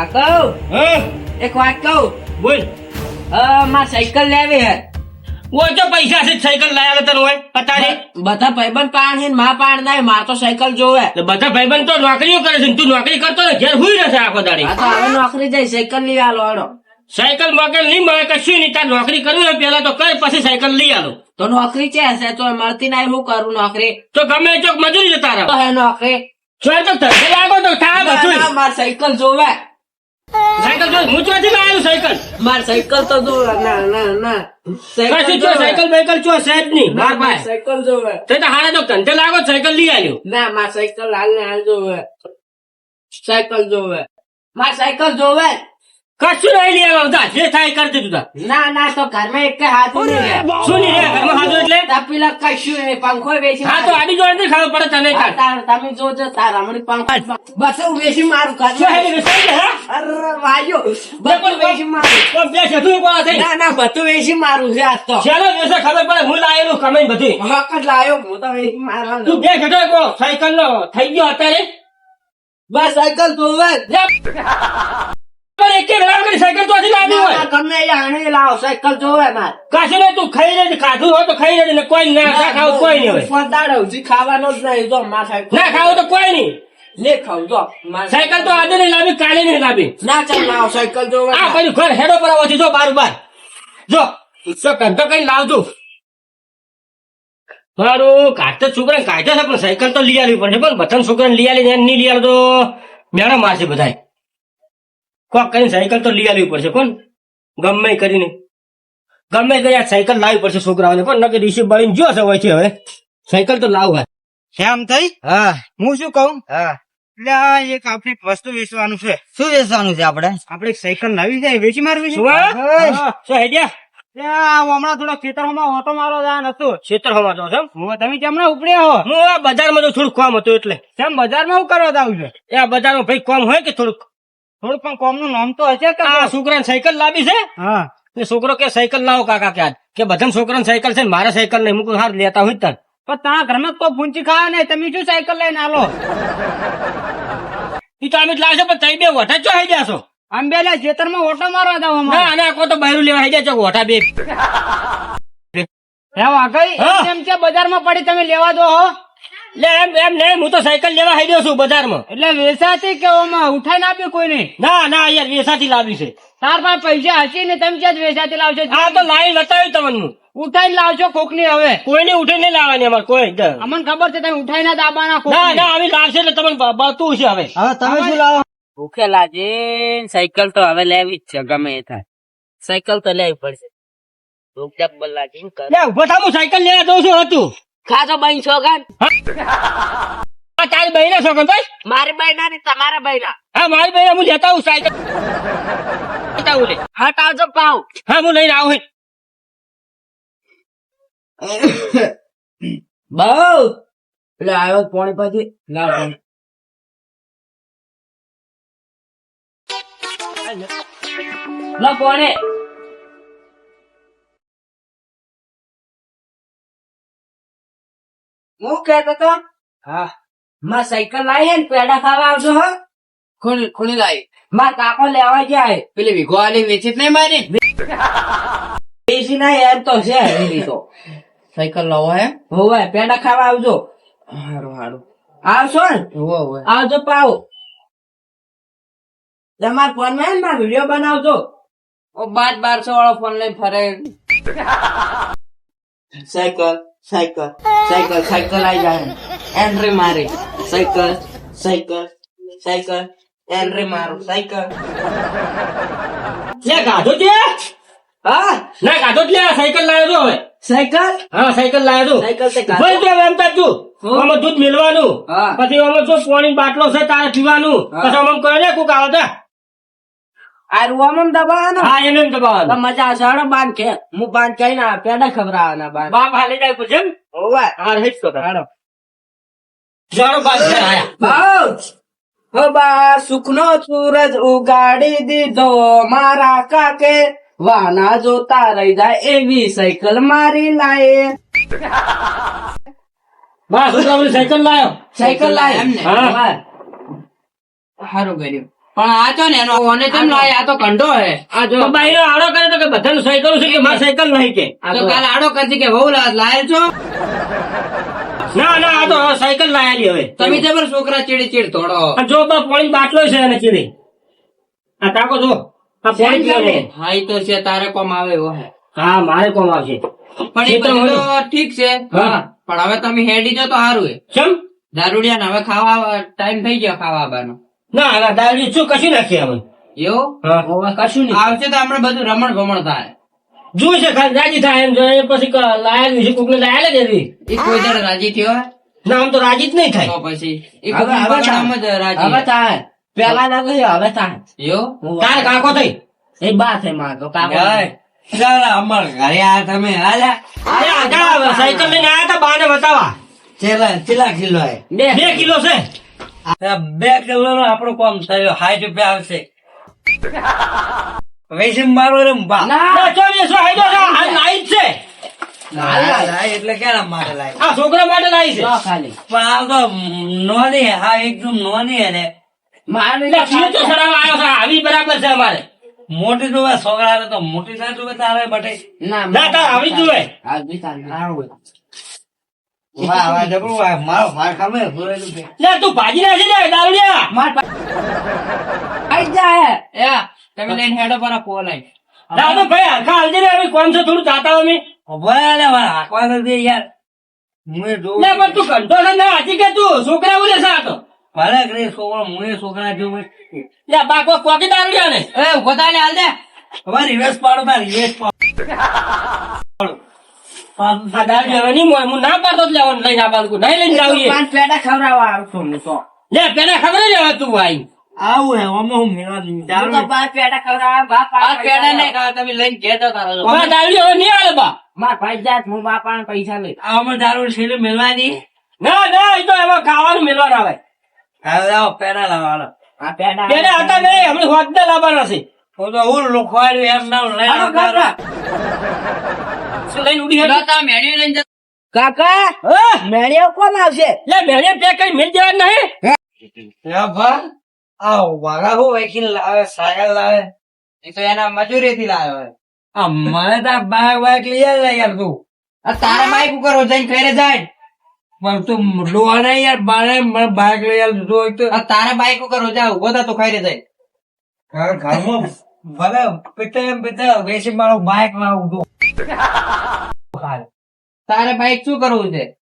કાકો હા. એક વાત કહું? બોલ. માર સાયકલ લેવી હે. ઓછો પૈસા છે સાયકલ લાયા તને હોય અત્યારે બધા ભાઈબંધ પાણ છે મા પાણ નાય માર તો સાયકલ જોવે. બધા ભાઈબંધ તો નોકરીઓ કરે છે તું નોકરી કરતો ને ઘેર હુઈ રહેશે આખો દાડી. હવે નોકરી જાય સાયકલ લઈ આલો હાલો. સાયકલ મોકલ નહીં મળે કશું નહીં તાર નોકરી કરવી હોય પેલા તો કઈ પછી સાયકલ લઈ આલો. તો નોકરી છે હશે તો મળતી ના હું કરું નોકરી? તો ગમે ચોક મજૂરી જતા રહો. નોકરી? છોડ તો ધંધે લાગો તો થા ના, બધું માર સાયકલ જોવે. સાયકલ જો હું ચોથી લાવ્યું સાયકલ. માર સાયકલ તો જોવે ના ના ના. કશું ચો સાયકલ બાયકલ જ નહીં ના માર પાસે સાયકલ જોવે તે તો હારા તો ધંધે લાગો સાયકલ લઈ આવ્યો ના માર સાયકલ હાલ ને હાલ સાયકલ જોવે માર. સાયકલ જોવે કશું નહીં લઈ બધા જે થાય કરી દીધું તા. ના ના તો ઘરમાં એક હાથ નહીં શું નહીં ઘરમાં હાથ એટલે? તા પેલા કશું નહીં પંખો વેચી હા તો આડી જોડે નહીં ખબર પડે તને તમે જોજો તારા મને પંખો બસ હું વેચી મારું વેચાઈ અરે વાયો. બધું વેચી મારું. બે થઈ. ના ના બધું વેચી મારું છે આજ તો. ચાલો વેચે ખબર પડે. હું લાયેલું કમાઈને બધી હક જ લાયો હું તો વેચી મારવાનો. તું બે શેઠો એક સાયકલ નો થઈ ગયો અત્યારે. બસ સાયકલ જોવે સાયકલ તો લાવી હોય. ગમે એ લાવો સાયકલ જોવે માર. કાશું તું ખાઈ લેજે ખાધું હોય તો ખાઈ ને કોઈ ના ખાવું કોઈ નહીં હોય. ફરદાડ હજી ખાવાનો જ નહીં જો માર સાયકલ ના ખાવું તો કોઈ નહીં. લે ખાવ જો સાયકલ તો આજે નહીં લાવી કાલે નહીં લાવી. ના ચાલ લાવો સાયકલ જોવે આ પેલું ઘર હેડો પર આવો જો બાર બાર. જો તો કઈ લાવતું મારું કાઢતો છોકરા છે પણ સાયકલ તો લઈ આવવી પડશે પણ બધા છોકરાને લઈ આલી નહીં લઈ આવે તો મેળા મારશે બધાય. કોક કરીને સાયકલ તો લઈ આવવી પડશે કોણ? ગમે કરીને. ગમે કરી સાયકલ લાવવી પડશે છોકરાઓને પણ નકે રિસીવ બળીને જો છે હોય છે હવે. સાયકલ તો લાવવા. શ્યામ થઈ? હા. હું શું કહું? હા. એટલે એક આપણે વસ્તુ વેચવાનું છે. શું વેચવાનું છે આપણે? આપણે એક સાયકલ લાવી છે વેચી મારવી છે? હા. હા, શું હેડ્યા હમણાં થોડા ખેતરોમાં ઓટો મારો જાય હતું ખેતર હવા છો હું તમે ઉપડ્યા હો? હું બજારમાં તો થોડું કોમ હતું એટલે. તેમ બજારમાં હું કરવા જાવ છે? એ બજારમાં ભાઈ કોમ હોય કે થોડુંક? થોડું પણ કોમનું નામ તો હશે કે આ છોકરાને સાયકલ લાવી છે? હા. તે છોકરો કે સાયકલ લાવો કાકા કે કે બધા છોકરાને સાયકલ છે મારે સાયકલ નહીં મૂકું હાર લેતા હોય તને. પણ ત્યાં ઘરમાં તો પૂંચી ખાવા નહીં તમે શું સાયકલ લઈને આલો? એ તો અમે લાવશો પણ તઈ બે વઠા ચો આવી જશો આમ બે ખેતરમાં ઓટો મારવા દાવ ના અને આખો તો બહેરું લેવા આવી જાય ઓઠા બે. હે. વાઘઈ. એમ છે બજારમાં પડી તમે લેવા દો હો? લે એમ એમ નહીં હું તો સાયકલ લેવા આવી ગયો છું બજારમાં. એટલે વેચાતી કે ઓમાં ઉઠાઈ ના આપી ના ના યાર વેસાથી લાવી છે. તાર પાસે પૈસા હશે ને તમે ક્યાં જ લાવશો? આ તો લાવી બતાવ્યું તમને. હું. ઉઠાઈને લાવશો કોકની હવે. કોઈને ઉઠી લાવવાની અમારે કોઈ અમને ખબર છે તમે ઉઠાઈ ના દાબાના ના ના અમે લાવશે એટલે તમને બતું છે હવે. હવે તમે શું લાવો? ભૂખે લાગે સાયકલ તો હવે લેવી જ છે ગમે એ થાય. સાયકલ તો લેવી પડશે. ભૂખ જબ્બર લાગે ને કર. લે ઊભો થા હું સાયકલ લેવા દઉં છું હતું ખાજો બાઈ છોકરા તારી બહેના છો ભાઈ મારી બહેના ને તમારા બહેના. હા મારી બહેના હું લેતા આવું સાયકલ લેતા આવું લે. હટાવજો પાવ હા હું લઈને આવું બહુ. એટલે આવ્યો પોણી પછી. લાવ પોણી. લો પોણે. હું કહેતો તો હા માં સાયકલ લાવી ને પેડા ખાવા આવજો હો. કોની કોની લાવી માર કાકો લેવા જાય પેલી વિગો વેચી નહીં મારી? વેચી ના એમ તો છે એની તો. સાયકલ લાવો હે. હોવે પેડા ખાવા આવજો. હારું હારું. આવશો ને? હોવે આવજો પાવ તમારા ફોનમાં મારા વીડિયો બનાવજો. ઓ બાર બારસો વાળો ફોન લઈને ફરે. Cycle cycle. સાયકલ સાયકલ આવી જાય એન્ટ્રી મારી. Cycle cycle cycle. એન્ટ્રી મારું સાયકલ. લે ગાધો છે હા? ના ગાધો લે સાયકલ લાવ્યો છો હવે. સાયકલ? હા સાયકલ લાવ્યો સાયકલ તે? ભાઈ તો એમ હું? આમાં દૂધ મેળવાનું પછી આમાં જો પાણી બાટલો છે તારે પીવાનું. પછી આમાં કહે ને કોક આવે તો. આ રૂવામાં દબાવવાનો. હા એને દબાવવાનું. મજા આવશે. હડો બાંધ કે. હું બાંધ કઈ ના પેડા ખબરાવાના બાંધ. બાપ હાલી જાય પછી એમ. હા તો હાડો બા સુખનો સૂરજ ઉગાડી દીધો મારા કાકે. વાના જોતા રહી જાય એવી સાયકલ મારી લાયે. બસ સાયકલ લાયો? સાયકલ લાય. હા. સારું કર્યું. પણ આ તો ને એનો ઓને કેમ લાય આ તો કંડો હે. આ જો. તો આડો કરે તો કે બધાનું સાયકલ છે કે માર સાયકલ નહીં કે? તો કાલ આડો કરતી કે બહુ લાયલ છો? ના ના આ તો સાયકલ લાયેલી હવે. તમે જબર છોકરા ચીડી ચીડ તોડો જો બા પોણી બાટલો છે અને ચીડી. આ તાકો જો. આ પોણી છે. હા તો છે તારે કોમ આવે એવો હે. હા મારે કોમ આવશે. પણ એ. તો ઠીક છે. હા. પણ હવે તમે હેડી જો તો સારું હે કેમ દારૂડિયા ને હવે ખાવા ટાઈમ થઈ ગયો ખાવા આવવાનો ના ના દારૂ શું કશું નાખીએ અમે. એવું? હા. કશું આવશે તો આપણે બધું રમણ ભમણ થાય. જોઈ છે ખાલી રાજી થાય એમ જોઈએ પછી લાયેલ વિશે કોકને લાયેલ જ હતી એ કોઈ દાડે રાજી થયો? ના આમ તો રાજી જ નહીં થાય. પછી એ હવે- હવે રાજી. હવે થાય. પેલા ના કહ્યું હવે થાય. એવું? તારે કાકો થઈ? એ બા થઈ મારો કાકો અમાર ઘરે આ તમે આલ્યા સાયકલ લઈને આયા તા બાને બતાવા. ચેલા ચેલા કિલો બે બે કિલો છે. બે કિલો નો આપણો કોમ થયો. સાઠ રૂપિયા આવશે. વૈશ્વ મારો રે લાઈટ છે. એટલે કેના માટે લાય આ છોકરા માટે લાઈ છે. ખાલી. પણ આ તો હા એકદમ ને. આવી બરાબર છે અમારે. મોટી જોવે છોકરા તો મોટી ના જોવે તારે બટે. ના આવી તું ભાજી નાખી દે દારૂડિયા. આઈ જાય તમે લઈને હેડો પર આ પોલાય ના ભાઈ હરખા હાલજે ને અમે કોણ છે થોડું જાતા અમે ભાઈ હાકવા નથી યાર. મુએ પણ તું કંટો છે ને હાચી કે તું છોકરા બોલે છે આ તો. ભલે કરે છોકરો મુએ છોકરા જોવે લે બાકો કોકી દારૂડિયા ને એ ઊભો ને હાલ દે હવે પાડો તાર પાડો. આ. હું ના પાડતો જ લેવાનું લઈને આ નહીં લઈને જાવ પાંચ પેડા ખવડાવવા આવતો હું તો. લે પેલા ખબર જ તું આઈ. આવું હે આમાં હું મેળવા દઉં હું તો પાંચ પેડા ખવડાવવા બાપ આ પેડા નહીં ખાવા તમે લઈને ઘેર જતા રહો છો. હવે હવે નહીં આવે બા. માર ભાઈ જાત હું બાપા પૈસા લઈ. આમાં દારૂ છેલ્લે મેળવાની? ના ના એ તો એમાં ખાવાનું મેળવાનું આવે. હવે લાવો પેડા લાવો આ પેડા હતા નહીં હમણાં લાવવાના છે. હું તો હું લોખવાડ્યું એમ ના લઈ લઈને ઉડી લઈને કાકા હા? કોણ આવશે? લે મેળે પેક કઈ મેળ દેવાનું નહીં. ભા આ વાળા હું વેચીને લાવે સાયકલ લાવે? એ તો એના મજૂરી થી લાવ્યો આ મને તો બાઈક લઈ યાર તું. આ તારા બાઈક ઉપર જઈને ઘરે જાય. પણ તું ડોહા નહીં યાર બારે મને બાઈક લઈ આવે તો એક તો. આ તારા બાઈક ઉપર જા ઊભો થા તો ખાઈ જાય. ઘર- ઘરમાં ભલે પિતા પિતા મારો બાઈક લાવું તારે બાઈક શું કરવું છે?